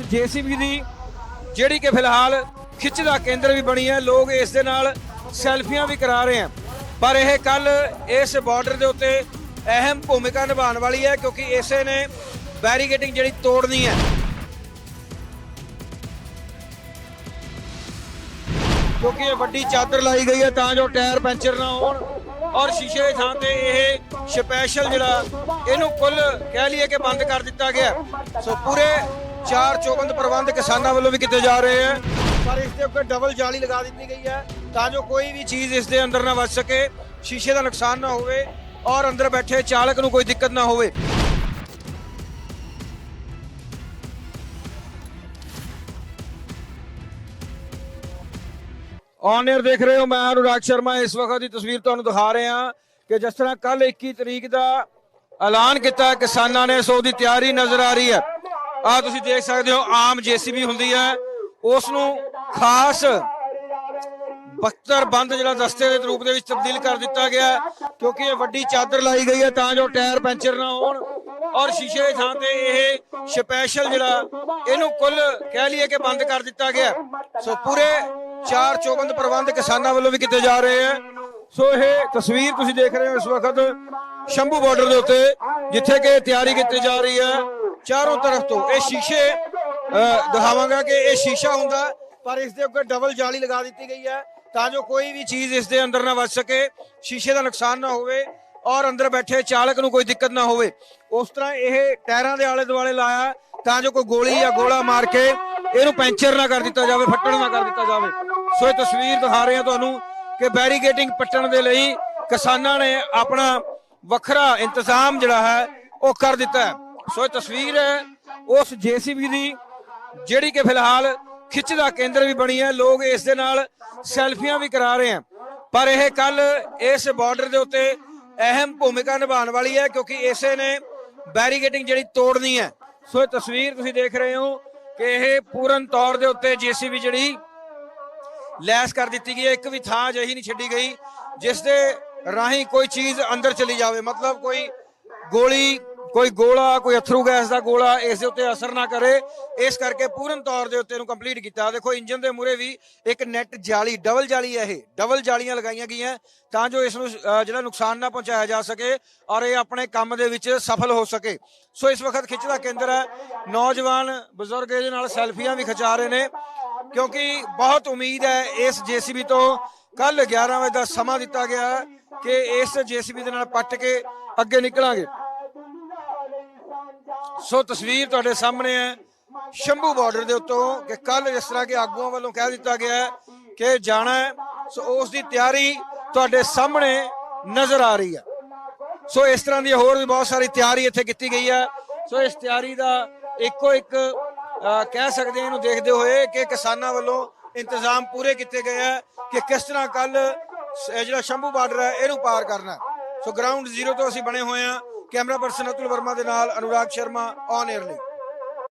ਉਸ ਜੀਸੀਬੀ ਦੀ ਜਿਹੜੀ ਕਿ ਫਿਲਹਾਲ ਖਿੱਚ ਦਾ ਕੇਂਦਰ ਵੀ ਬਣੀ ਹੈ। ਲੋਕ ਇਸ ਦੇ ਨਾਲ ਸੈਲਫੀਆਂ ਵੀ ਕਰਾ ਰਹੇ ਹਨ। ਪਰ ਇਹ ਕੱਲ ਇਸ ਬਾਰਡਰ ਦੇ ਉੱਤੇ ਅਹਿਮ ਭੂਮਿਕਾ ਨਿਭਾਉਣ ਵਾਲੀ ਹੈ ਕਿਉਂਕਿ ਇਸੇ ਨੇ ਬੈਰੀਗੇਟਿੰਗ ਜਿਹੜੀ ਤੋੜਨੀ ਹੈ। ਕਿਉਂਕਿ ਇਹ ਵੱਡੀ ਚਾਦਰ ਲਾਈ ਗਈ ਹੈ ਤਾਂ ਜੋ ਟਾਇਰ ਪੈਂਚਰ ਨਾ ਹੋਣ ਔਰ ਸ਼ੀਸ਼ੇ ਦੀ ਥਾਂ ਤੇ ਇਹ ਸਪੈਸ਼ਲ ਜਿਹੜਾ ਇਹਨੂੰ ਕੁੱਲ ਕਹਿ ਲਈਏ ਕਿ ਬੰਦ ਕਰ ਦਿੱਤਾ ਗਿਆ। ਸੋ ਪੂਰੇ ਚਾਰ ਚੌਬੰਦ ਪ੍ਰਬੰਧ ਕਿਸਾਨਾਂ ਵੱਲੋਂ ਵੀ ਕੀਤੇ ਜਾ ਰਹੇ ਹੈ। ਪਰ ਇਸ ਦੇ ਉੱਤੇ ਡਬਲ ਜਾਲੀ ਲਗਾ ਦਿੱਤੀ ਗਈ ਹੈ ਤਾਂ ਜੋ ਕੋਈ ਵੀ ਚੀਜ਼ ਇਸ ਦੇ ਅੰਦਰ ਨਾ ਵੱਜ ਸਕੇ, ਸ਼ੀਸ਼ੇ ਦਾ ਨੁਕਸਾਨ ਨਾ ਹੋਵੇ ਔਰ ਅੰਦਰ ਬੈਠੇ ਚਾਲਕ ਨੂੰ ਕੋਈ ਦਿੱਕਤ ਨਾ ਹੋਵੇ। ਔਨ 에ਅਰ ਦੇਖ ਰਹੇ ਹੋ ਮੈਂ ਅਨੁਰਾਗ ਸ਼ਰਮਾ। ਇਸ ਵਕਤ ਦੀ ਤਸਵੀਰ ਤੁਹਾਨੂੰ ਦਿਖਾ ਰਹੇ ਹਾਂ ਕਿ ਜਿਸ ਤਰ੍ਹਾਂ ਕੱਲ 21 ਤਰੀਕ ਦਾ ਐਲਾਨ ਕੀਤਾ ਕਿਸਾਨਾਂ ਨੇ, ਸੋ ਦੀ ਤਿਆਰੀ ਨਜ਼ਰ ਆ ਰਹੀ ਹੈ। ਆ ਤੁਸੀਂ ਦੇਖ ਸਕਦੇ ਹੋ, ਆਮ ਜੀਸੀਬੀ ਹੁੰਦੀ ਹੈ। ਉਸ ਨੂੰ ਖਾਸ ਬਖਤਰ ਬੰਦ ਜਿਹੜਾ ਦਸਤੇ ਦੇ ਰੂਪ ਦੇ ਵਿੱਚ ਤਬਦੀਲ ਕਰ ਦਿੱਤਾ ਗਿਆ ਕਿਉਂਕਿ ਇਹ ਵੱਡੀ ਚਾਦਰ ਲਾਈ ਗਈ ਹੈ ਤਾਂ ਜੋ ਟਾਇਰ ਪੈਂਚਰ ਨਾ ਹੋਣ। ਔਰ ਸ਼ੀਸ਼ੇ ਦੀ ਥਾਂ ਤੇ ਇਹ ਸਪੈਸ਼ਲ ਜਿਹੜਾ, ਇਹਨੂੰ ਕੁੱਲ ਕਹਿ ਲਈਏ ਕਿ ਬੰਦ ਕਰ ਦਿੱਤਾ ਗਿਆ ਸੋ ਪੂਰੇ ਚਾਰ ਚੌਬੰਦ ਪ੍ਰਬੰਧ ਕਿਸਾਨਾਂ ਵੱਲੋਂ ਵੀ ਕੀਤੇ ਜਾ ਰਹੇ ਹੈ। ਸੋ ਇਹ ਤਸਵੀਰ ਤੁਸੀਂ ਦੇਖ ਰਹੇ ਹੋ ਇਸ ਵਕਤ ਸ਼ੰਭੂ ਬਾਰਡਰ ਦੇ ਉੱਤੇ, ਜਿੱਥੇ ਕਿ ਤਿਆਰੀ ਕੀਤੀ ਜਾ ਰਹੀ ਹੈ। ਚਾਰੋਂ ਤਰਫ ਤੋਂ। ਇਹ ਸ਼ੀਸ਼ੇ ਦਿਖਾਵਾਂਗਾ ਕਿ ਇਹ ਸ਼ੀਸ਼ਾ ਹੁੰਦਾ ਪਰ ਇਸ ਦੇ ਉੱਪਰ ਡਬਲ ਜਾਲੀ ਲਗਾ ਦਿੱਤੀ ਗਈ ਹੈ ਤਾਂ ਜੋ ਕੋਈ ਵੀ ਚੀਜ਼ ਇਸ ਦੇ ਅੰਦਰ ਨਾ ਵੱਜ ਸਕੇ, ਸ਼ੀਸ਼ੇ ਦਾ ਨੁਕਸਾਨ ਨਾ ਹੋਵੇ ਔਰ ਅੰਦਰ ਬੈਠੇ ਚਾਲਕ ਨੂੰ ਕੋਈ ਦਿੱਕਤ ਨਾ ਹੋਵੇ। ਉਸ ਤਰ੍ਹਾਂ ਇਹ ਟਾਇਰਾਂ ਦੇ ਆਲੇ ਦੁਆਲੇ ਲਾਇਆ ਤਾਂ ਜੋ ਕੋਈ ਗੋਲੀ ਜਾਂ ਗੋਲਾ ਮਾਰ ਕੇ ਇਹਨੂੰ ਪੈਂਚਰ ਨਾ ਕਰ ਦਿੱਤਾ ਜਾਵੇ, ਫੱਟੜ ਨਾ ਕਰ ਦਿੱਤਾ ਜਾਵੇ। ਸੋ ਇਹ ਤਸਵੀਰ ਦਿਖਾ ਰਹੇ ਹਾਂ ਤੁਹਾਨੂੰ ਕਿ ਬੈਰੀਗੇਟਿੰਗ ਪੱਟਣ ਦੇ ਲਈ ਕਿਸਾਨਾਂ ਨੇ ਆਪਣਾ ਵੱਖਰਾ ਇੰਤਜ਼ਾਮ ਜਿਹੜਾ ਹੈ ਉਹ ਕਰ ਦਿੱਤਾ ਹੈ। ਸੋ ਇਹ ਤਸਵੀਰ ਹੈ, ਉਸ ਜੀਸੀਬੀ ਦੀ, ਜਿਹੜੀ ਕਿ ਫਿਲਹਾਲ ਖਿੱਚ ਦਾ ਕੇਂਦਰ ਵੀ ਬਣੀ ਹੈ, ਲੋਕ ਇਸ ਦੇ ਨਾਲ ਸੈਲਫੀਆਂ ਵੀ ਕਰਾ ਰਹੇ ਹਨ। ਪਰ ਇਹ ਕੱਲ ਇਸ ਬਾਰਡਰ ਦੇ ਉੱਤੇ ਅਹਿਮ ਭੂਮਿਕਾ ਨਿਭਾਉਣ ਵਾਲੀ ਹੈ, ਕਿਉਂਕਿ ਇਸੇ ਨੇ ਬੈਰੀਗੇਟਿੰਗ ਜਿਹੜੀ ਤੋੜਨੀ ਹੈ। ਸੋ ਇਹ ਤਸਵੀਰ ਤੁਸੀਂ ਦੇਖ ਰਹੇ ਹੋ ਕਿ ਇਹ ਪੂਰਨ ਤੌਰ ਦੇ ਉੱਤੇ ਜੀਸੀਬੀ ਜਿਹੜੀ ਲੈਸ ਕਰ ਦਿੱਤੀ ਗਈ ਹੈ। ਇੱਕ ਵੀ ਥਾਂ ਅਜਿਹੀ ਨਹੀਂ ਛੱਡੀ ਗਈ, ਜਿਸ ਦੇ ਰਾਹੀਂ ਕੋਈ ਚੀਜ਼ ਅੰਦਰ ਚਲੀ ਜਾਵੇ, ਮਤਲਬ ਕੋਈ ਗੋਲੀ ਕੋਈ ਗੋਲਾ, ਕੋਈ ਅਥਰੂ ਗੈਸ ਦਾ ਗੋਲਾ ਇਸ ਦੇ ਉੱਤੇ ਅਸਰ ਨਾ ਕਰੇ। ਇਸ ਕਰਕੇ ਪੂਰਨ ਤੌਰ ਦੇ ਉੱਤੇ ਇਹਨੂੰ ਕੰਪਲੀਟ ਕੀਤਾ। ਦੇਖੋ ਇੰਜਨ ਦੇ ਮੂਰੇ ਵੀ ਇੱਕ ਨੈਟ ਜਾਲੀ ਡਬਲ ਜਾਲੀ ਹੈ ਇਹ। ਡਬਲ ਜਾਲੀਆਂ ਲਗਾਈਆਂ ਗਈਆਂ। ਤਾਂ ਜੋ ਇਸ ਨੂੰ ਜਿਹੜਾ ਨੁਕਸਾਨ ਨਾ ਪਹੁੰਚਾਇਆ ਜਾ ਸਕੇ ਔਰ ਇਹ ਆਪਣੇ ਕੰਮ ਦੇ ਵਿੱਚ ਸਫਲ ਹੋ ਸਕੇ। ਸੋ ਇਸ ਵਕਤ ਖਿੱਚ ਦਾ ਕੇਂਦਰ ਹੈ। ਨੌਜਵਾਨ ਬਜ਼ੁਰਗ ਇਹਦੇ ਨਾਲ ਸੈਲਫੀਆਂ ਵੀ ਖਿਚਾ ਰਹੇ ਨੇ। ਕਿਉਂਕਿ ਬਹੁਤ ਉਮੀਦ ਹੈ ਇਸ ਜੀਸੀਬੀ ਤੋਂ। ਕੱਲ 11 ਵਜੇ ਦਾ ਸਮਾਂ ਦਿੱਤਾ ਗਿਆ ਹੈ ਕਿ ਇਸ ਜੀਸੀਬੀ ਦੇ ਨਾਲ ਪੱਟ ਕੇ ਅੱਗੇ ਨਿਕਲਾਂਗੇ। ਸੋ ਤਸਵੀਰ ਤੁਹਾਡੇ ਸਾਹਮਣੇ ਹੈ। ਸ਼ੰਭੂ ਬਾਰਡਰ ਦੇ ਉੱਤੋਂ ਕਿ ਕੱਲ ਜਿਸ ਤਰ੍ਹਾਂ ਕਿ ਆਗੂਆਂ ਵੱਲੋਂ ਕਹਿ ਦਿੱਤਾ ਗਿਆ ਕਿ ਜਾਣਾ ਹੈ, ਸੋ ਉਸ ਦੀ ਤਿਆਰੀ ਤੁਹਾਡੇ ਸਾਹਮਣੇ ਨਜ਼ਰ ਆ ਰਹੀ ਹੈ। ਸੋ ਇਸ ਤਰ੍ਹਾਂ ਦੀ ਹੋਰ ਵੀ ਬਹੁਤ ਸਾਰੀ ਤਿਆਰੀ ਇੱਥੇ ਕੀਤੀ ਗਈ ਹੈ। ਸੋ ਇਸ ਤਿਆਰੀ ਦਾ ਇੱਕੋ ਇੱਕ ਕਹਿ ਸਕਦੇ ਹਾਂ, ਇਹਨੂੰ ਦੇਖਦੇ ਹੋਏ ਕਿ ਕਿਸਾਨਾਂ ਵੱਲੋਂ ਇੰਤਜ਼ਾਮ ਪੂਰੇ ਕੀਤੇ ਗਏ ਹੈ ਕਿ ਕਿਸ ਤਰ੍ਹਾਂ ਕੱਲ ਜਿਹੜਾ ਸ਼ੰਭੂ ਬਾਰਡਰ ਹੈ, ਇਹਨੂੰ ਪਾਰ ਕਰਨਾ ਸੋ ਗਰਾਊਂਡ ਜ਼ੀਰੋ ਤੋਂ ਅਸੀਂ ਬਣੇ ਹੋਏ ਹਾਂ। ਕੈਮਰਾ ਪਰਸਨ ਅਤੁਲ ਵਰਮਾ ਦੇ ਨਾਲ ਅਨੁਰਾਗ ਸ਼ਰਮਾ ਔਨ 에ਅਰ ਲਈ।